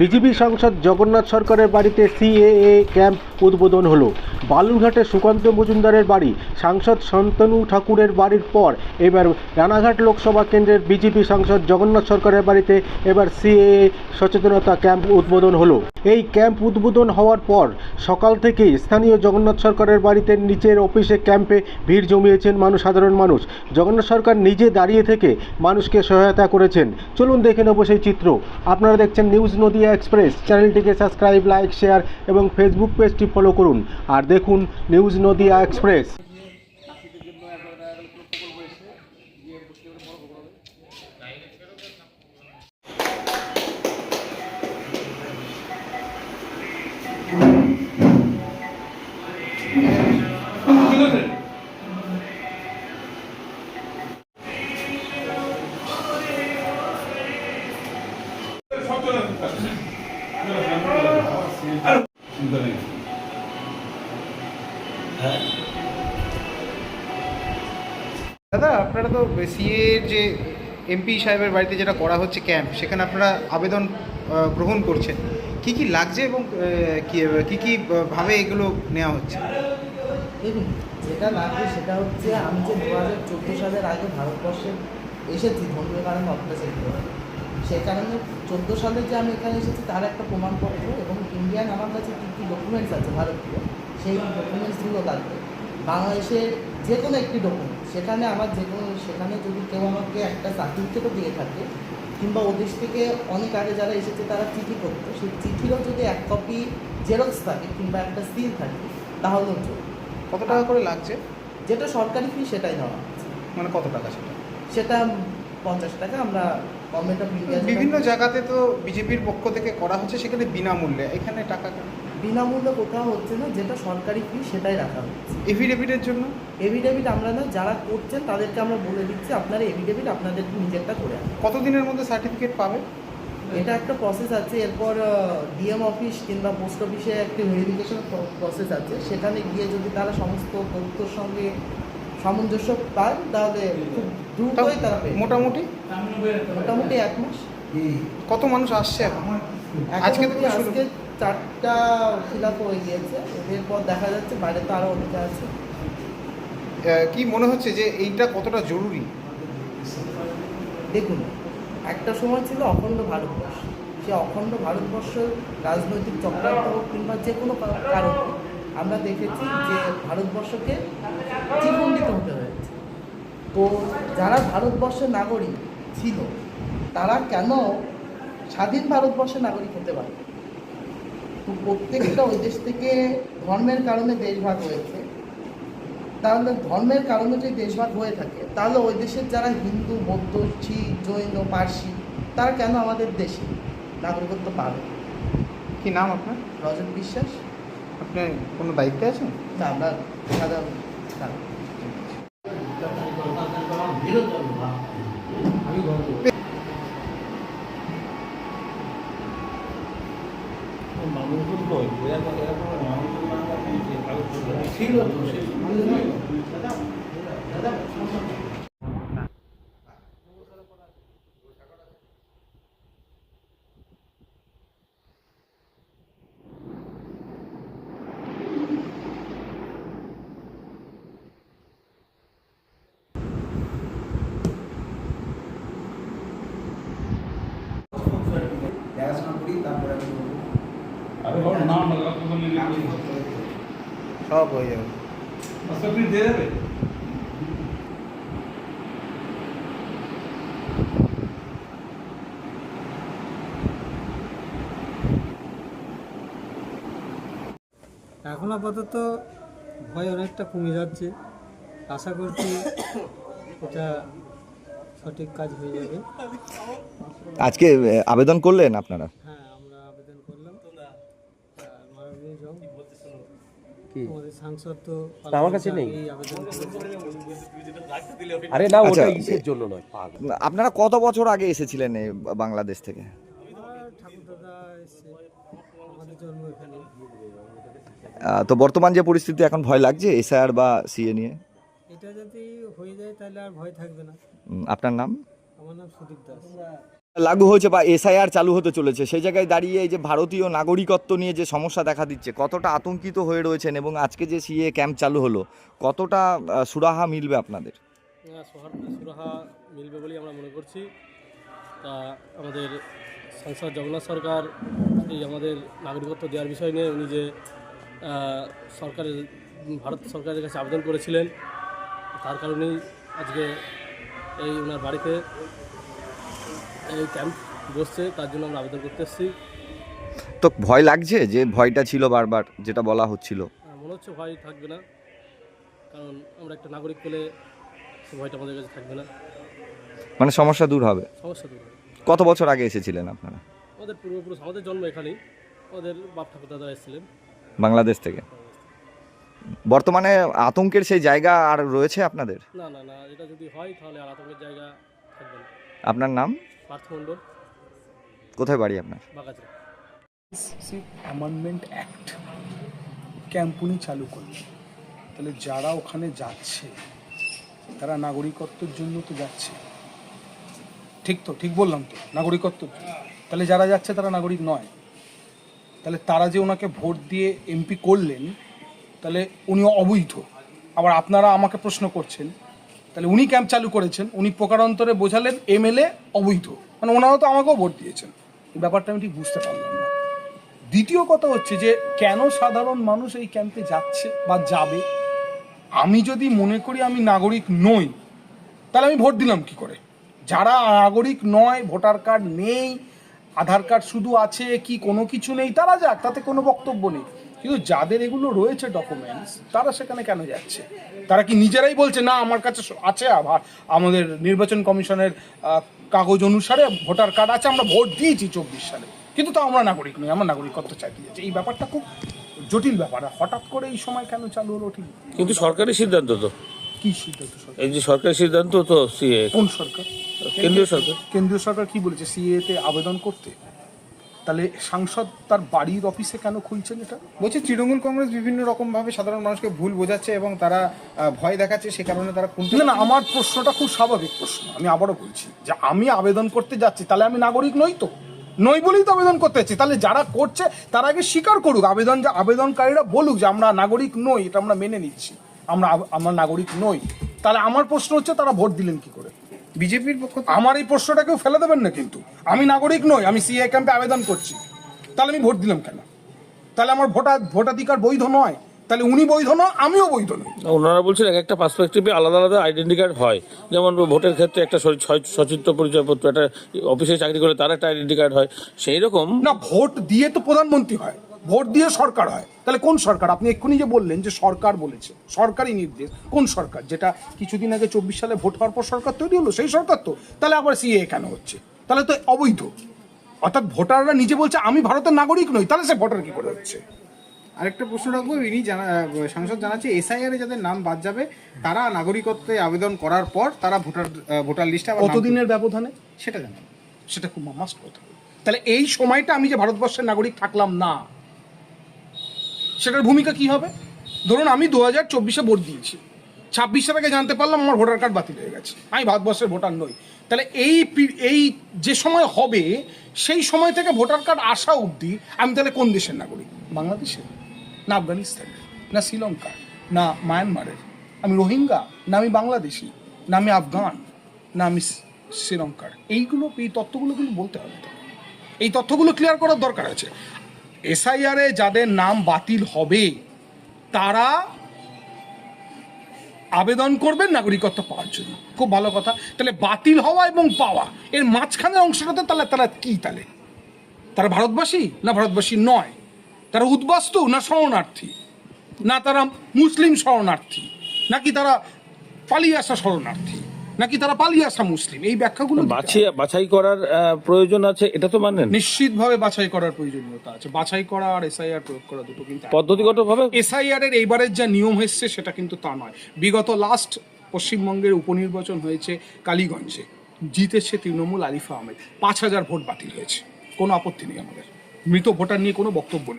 BJP সাংসদ জগন্নাথ সরকারের বাড়িতে সিএএ ক্যাম্প উদ্বোধন হলো। বালুরঘাটে সুকান্ত মজুমদারের বাড়ি, সাংসদ শান্তনু ঠাকুরের বাড়ির পর। এবার রানাঘাট লোকসভা কেন্দ্রের বিজেপি সাংসদ জগন্নাথ সরকারের বাড়িতে এবার সিএএ সচেতনতা ক্যাম্প উদ্বোধন হলো। এই ক্যাম্প উদ্বোধন হওয়ার পর সকাল থেকেই স্থানীয় জগন্নাথ সরকারের বাড়িতে নিচের অফিসে ক্যাম্পে ভিড় জমিয়েছেন মানুষ সাধারণ মানুষ। জগন্নাথ সরকার নিজে দাঁড়িয়ে থেকে মানুষকে সহায়তা করেছেন। চলুন দেখে নেব সেই চিত্র। আপনারা দেখছেন নিউজ নদিয়া এক্সপ্রেস। চ্যানেলটিকে সাবস্ক্রাইব, লাইক, শেয়ার এবং ফেসবুক পেজটি ফলো করুন। আর দেখুন নিউজ নদিয়া এক্সপ্রেস। দাদা, আপনারা তো সিএ যে এমপি সাহেবের বাড়িতে যেটা করা হচ্ছে ক্যাম্প, সেখানে আপনারা আবেদন গ্রহণ করছেন। কি কি লাগছে এবং কি কি ভাবে এগুলো নেওয়া হচ্ছে? দেখুন, যেটা লাগবে সেটা হচ্ছে, আমি যে দু হাজার চোদ্দ সালের আগে ভারতবর্ষে এসেছি, ধর্মীয় কারণে অত্যাচারিত। সেই কারণে চোদ্দ সালে যে আমি এখানে এসেছি, তার একটা প্রমাণপত্র এবং ইন্ডিয়ান আমার কাছে কী কী ডকুমেন্টস আছে ভারতীয়, সেই ডকুমেন্টসগুলো লাগবে। বাংলাদেশের যে কোনো একটি ডকুমেন্ট সেখানে আমার যে কোনো সেখানে যদি কেউ আমাকে একটা সার্টিফিকেটও দিয়ে থাকে কিংবা ওদেশ থেকে অনেক আগে যারা এসেছে তারা চিঠি করতো। সেই চিঠিরও যদি এক কপি জেরক্স থাকে কিংবা একটা সিল থাকে তাহলেও চলবে। কত টাকা করে লাগছে? যেটা সরকারি ফি সেটাই নেওয়া হচ্ছে। মানে কত টাকা সেটা? সেটা পঞ্চাশ টাকা আমরা গভর্নমেন্ট অফ ইন্ডিয়া বিভিন্ন জায়গাতে তো বিজেপির পক্ষ থেকে করা হচ্ছে সেখানে বিনামূল্যে। এখানে টাকা বিনামূল্যে কোথাও হচ্ছে না যেটা সরকারি ফি সেটাই রাখা হচ্ছে। এফিডেভিটের জন্য? এভিডেভিট আমরা না যারা করছেন তাদেরকে আমরা বলে দিচ্ছি আপনারা এভিডেভিট আপনাদের নিজেরটা করে কতদিনের মধ্যে সার্টিফিকেট পাবে? এটা একটা প্রসেস আছে এরপর ডিএম অফিস কিংবা পোস্ট অফিসে একটি ভেরিফিকেশন প্রসেস আছে। সেখানে গিয়ে যদি তারা সমস্ত তথ্যর সঙ্গে সামঞ্জস্য পায় তাহলে খুব দ্রুতই তারা পেয়ে মোটামুটি? মোটামুটি এক মাস। কত মানুষ আসছে আজকে আজকে থেকে থেকে আজকে চারটা ফিল আপ হয়ে গিয়েছে। এরপর দেখা যাচ্ছে বাইরে তো আরও অনেকে আছে। কি মনে হচ্ছে যে এইটা কতটা জরুরি? দেখুন, একটা সময় ছিল অখণ্ড ভারতবর্ষ। সে অখণ্ড ভারতবর্ষের রাজনৈতিক চক্রান্ত হোক কিংবা যে কোনো কারণ আমরা দেখেছি যে ভারতবর্ষকে দ্বিখণ্ডিত হতে হয়েছে। তো যারা ভারতবর্ষের নাগরিক ছিল, তারা কেন স্বাধীন ভারতবর্ষের নাগরিক হতে পারে? প্রত্যেকটা ওই দেশ থেকে ধর্মের কারণে দেশভাগ হয়েছে। তাহলে ধর্মের কারণে যদি দেশভাগ হয়ে থাকে তাহলে ওই দেশের যারা হিন্দু বৌদ্ধ শিখ জৈন পার্সি তারা কেন আমাদের দেশে নাগরিকত্ব পাবে কি নাম আপনার? রজত বিশ্বাস। আপনি কোনো দায়িত্বে আছেন? না আমরা সাধারণ। দেখাশোনা করি তারপরে আমি বলব। আরে বাবা নাম লাগা তো সব হয়ে যাবে। আচ্ছা দিয়ে দেবে? এখন আপাতত ভয় অনেকটা কমে যাচ্ছে। আশা করছি এটা সঠিক কাজ হয়ে যাবে। আজকে আবেদন করলেন আপনারা? হ্যাঁ আবেদন করলাম। আর মাননীয় জন আমাদের সাংসদ তো আমার কাছে নেই। এই আবেদন করেছে আরে না আচ্ছা। ওটা ইসের জন্য নয় আপনারা কত বছর আগে এসেছিলেন এই বাংলাদেশ থেকে? তো বর্তমান যে পরিস্থিতি এখন ভয় লাগছে এসআইআর বা সিএ নিয়ে? এটা যদি হয়ে যায় তাহলে আর ভয় থাকবে না। আপনার নাম? আমার নাম সুদীপ দাস। লাগু হয়েছে বা এসআইআর চালু হতে চলেছে, সেই জায়গায় দাঁড়িয়ে এই যে ভারতীয় নাগরিকত্ব নিয়ে যে সমস্যা দেখা দিচ্ছে, কতটা আতঙ্কিত হয়ে রয়েছেন এবং আজকে যে সিএ ক্যাম্প চালু হলো, কতটা সুরাহা মিলবে আপনাদের? সুরাহা মিলবে বলেই আমরা মনে করছি। তা আমাদের সাংসদ জগন্নাথ সরকার এই আমাদের নাগরিকত্ব দেওয়ার বিষয় নিয়ে উনি যে সরকারের, ভারত সরকারের কাছে আবেদন করেছিলেন, তার কারণেই আজকে এই ওনার বাড়িতে ক্যাম্প বসছে তার জন্য আমরা আবেদন করতে এসেছি। তো ভয় লাগছে যে ভয়টা ছিল বারবার যেটা বলা হচ্ছিল? মনে হচ্ছে ভয় থাকবে না কারণ আমরা একটা নাগরিক পেলে সে ভয়টা আমাদের কাছে থাকবে না। মানে সমস্যা দূর হবে? সমস্যা দূর হবে। কত বছর আগে এসেছিলেন আপনারা? আমাদের পূর্বপুরুষ আমাদের জন্ম এখানেই আমাদের বাপ ঠাকুর দাদা এসেছিলেন। বাংলাদেশ থেকে? বর্তমানে আতঙ্কের সেই জায়গা আর রয়েছে আপনাদের? না না না এটা যদি হয় তাহলে আর আতঙ্কের জায়গা থাকবে না। আপনার নাম? কোথায় বাড়ি আপনার? বাগাচড়া অ্যামেন্ডমেন্ট অ্যাক্ট ক্যাম্প উনি চালু করলেন। তাহলে যারা ওখানে যাচ্ছে তারা নাগরিকত্বের জন্য তো যাচ্ছে। ঠিক তো? ঠিক বললাম তো? নাগরিকত্ব তাহলে যারা যাচ্ছে তারা নাগরিক নয়। তাহলে তারা যে ওনাকে ভোট দিয়ে এমপি করলেন তাহলে উনি অবৈধ। আবার আপনারা আমাকে প্রশ্ন করছেন তাহলে উনি ক্যাম্প চালু করেছেন, উনি প্রকারান্তরে বোঝালেন এমএলএ অবৈধ। মানে ওনারা তো আমাকেও ভোট দিয়েছেন। এই ব্যাপারটা আমি ঠিক বুঝতে পারলাম না। দ্বিতীয় কথা হচ্ছে যে, কেন সাধারণ মানুষ এই ক্যাম্পে যাচ্ছে বা যাবে? আমি যদি মনে করি আমি নাগরিক নই, তাহলে আমি ভোট দিলাম কি করে? যারা নাগরিক নয়, ভোটার কার্ড নেই, আধার কার্ড শুধু আছে কি কোনো কিছু নেই, তারা যাক, তাতে কোনো বক্তব্য নেই। কিন্তু যাদের এগুলো রয়েছে ডকুমেন্টস তারা সেখানে কেন যাচ্ছে? তারা কি নিজেরাই বলছে না আমার কাছে আছে আবার আমাদের নির্বাচন কমিশনের কাগজ অনুসারে ভোটার কার্ড আছে আমরা ভোট দিয়েছি চব্বিশ সালে। কিন্তু তা আমরা নাগরিক নই আমরা নাগরিকত্ব চাইতে যাচ্ছি এই ব্যাপারটা খুব জটিল ব্যাপার। আর হঠাৎ করে এই সময় কেন চালু হলো ঠিক? কিন্তু সরকারি সিদ্ধান্ত তো। কি সিদ্ধান্ত এই যে সরকারি সিদ্ধান্ত তো সিএ। কোন সরকার? কেন্দ্রীয় সরকার। কেন্দ্রীয় সরকার কি বলেছে? সিএ তে আবেদন করতে? তাহলে সাংসদ তার বাড়ির অফিসে কেন খুলছেন এটা? বলছে তৃণমূল কংগ্রেস বিভিন্ন রকমভাবে সাধারণ মানুষকে ভুল বোঝাচ্ছে এবং তারা ভয় দেখাচ্ছে সে কারণে তারা খুলতে না না আমার প্রশ্নটা খুব স্বাভাবিক প্রশ্ন আমি আবারও বলছি যে আমি আবেদন করতে যাচ্ছি তাহলে আমি নাগরিক নই তো। নই বলেই তো আবেদন করতে যাচ্ছি। তাহলে যারা করছে তারা আগে স্বীকার করুক আবেদন যে আবেদনকারীরা বলুক যে আমরা নাগরিক নই এটা আমরা মেনে নিচ্ছি। আমরা আমরা নাগরিক নই। তাহলে আমার প্রশ্ন হচ্ছে তারা ভোট দিলেন কি করে? বিজেপির পক্ষ আমার এই প্রশ্নটা কেউ ফেলে দেবেন না কিন্তু। আমি নাগরিক নই আমি সিএ ক্যাম্পে আবেদন করছি। তাহলে আমি ভোট দিলাম কেন? তাহলে আমার ভোটার ভোটাধিকার বৈধ নয়। তাহলে উনি বৈধ নয় আমিও বৈধ নই। ওনারা বলছেন এক একটা পার্সপেক্টিভে আলাদা আলাদা আইডেন্টি কার্ড হয়। যেমন ভোটের ক্ষেত্রে একটা সচিত্র পরিচয়পত্র একটা অফিসে চাকরি করে তার একটা আইডেন্টি কার্ড হয়। সেই রকম না ভোট দিয়ে তো প্রধানমন্ত্রী হয়। ভোট দিয়ে সরকার হয়। তাহলে কোন সরকার? আপনি এক্ষুনি যে বললেন যে সরকার বলেছে সরকারি নির্দেশ কোন সরকার? যেটা কিছুদিন আগে চব্বিশ সালে ভোট হওয়ার পর সরকার তৈরি হলো সেই সরকার তো। তাহলে আবার সিএ কেন হচ্ছে? তাহলে তো অবৈধ। অর্থাৎ ভোটাররা নিজে বলছে আমি ভারতের নাগরিক নই। তাহলে সে ভোটার কি করে হচ্ছে? আরেকটা প্রশ্ন রাখব ইনি জানা সাংসদ জানাচ্ছে এসআইআর এ যাদের নাম বাদ যাবে তারা নাগরিকত্বে আবেদন করার পর তারা ভোটার ভোটার লিস্টে কতদিনের ব্যবধানে? সেটা জানাব সেটা খুব মাস্ট কথা। তাহলে এই সময়টা আমি যে ভারতবর্ষের নাগরিক থাকলাম না সেটার ভূমিকা কি হবে? ধরুন আমি দু হাজার চব্বিশে ভোট দিয়েছি। ছাব্বিশে থেকে জানতে পারলাম আমার ভোটার কার্ড বাতিল হয়ে গেছে। আমি ভারতবর্ষের ভোটার নই। তাহলে এই এই যে সময় হবে, সেই সময় থেকে ভোটার কার্ড আসা অবধি আমি তাহলে কোন দেশের নাগরিক? বাংলাদেশের? না আফগানিস্তানের? না শ্রীলঙ্কা না মায়ানমারের? আমি রোহিঙ্গা? না আমি বাংলাদেশি? না আমি আফগান? না আমি শ্রীলঙ্কার? এইগুলো এই তথ্যগুলো কিন্তু বলতে হবে। এই তথ্যগুলো ক্লিয়ার করার দরকার আছে। এসআইআরে যাদের নাম বাতিল হবে, তারা আবেদন করবেন নাগরিকত্ব পাওয়ার জন্য। খুব ভালো কথা। তাহলে বাতিল হওয়া এবং পাওয়া, এর মাঝখানের অংশটাতে তাহলে তারা কি তাহলে? তারা ভারতবাসী না ভারতবাসী নয়? তারা উদ্বাস্তু না শরণার্থী? না তারা মুসলিম শরণার্থী? নাকি তারা পালিয়ে আসা শরণার্থী? নাকি তারা পালিয়ে আসা মুসলিম? এই ব্যাখ্যাগুলো বাছিয়ে বাছাই করার প্রয়োজন আছে এটা তো মানেন। নিশ্চিতভাবে বাছাই করার প্রয়োজনীয়তা আছে। বাছাই করা আর এসআইআর প্রয়োগ করা দুটো কিন্তু। পদ্ধতিগতভাবে? এসআইআর এর এইবারের যা নিয়ম এসছে সেটা কিন্তু তা নয়। বিগত লাস্ট পশ্চিমবঙ্গের উপনির্বাচন হয়েছে কালীগঞ্জে। জিতেছে তৃণমূল আলিফা আহমেদ। পাঁচ হাজার ভোট বাতিল হয়েছে। কোনো আপত্তি নেই আমাদের। মৃত ভোটার নিয়ে কোনো বক্তব্য নেই।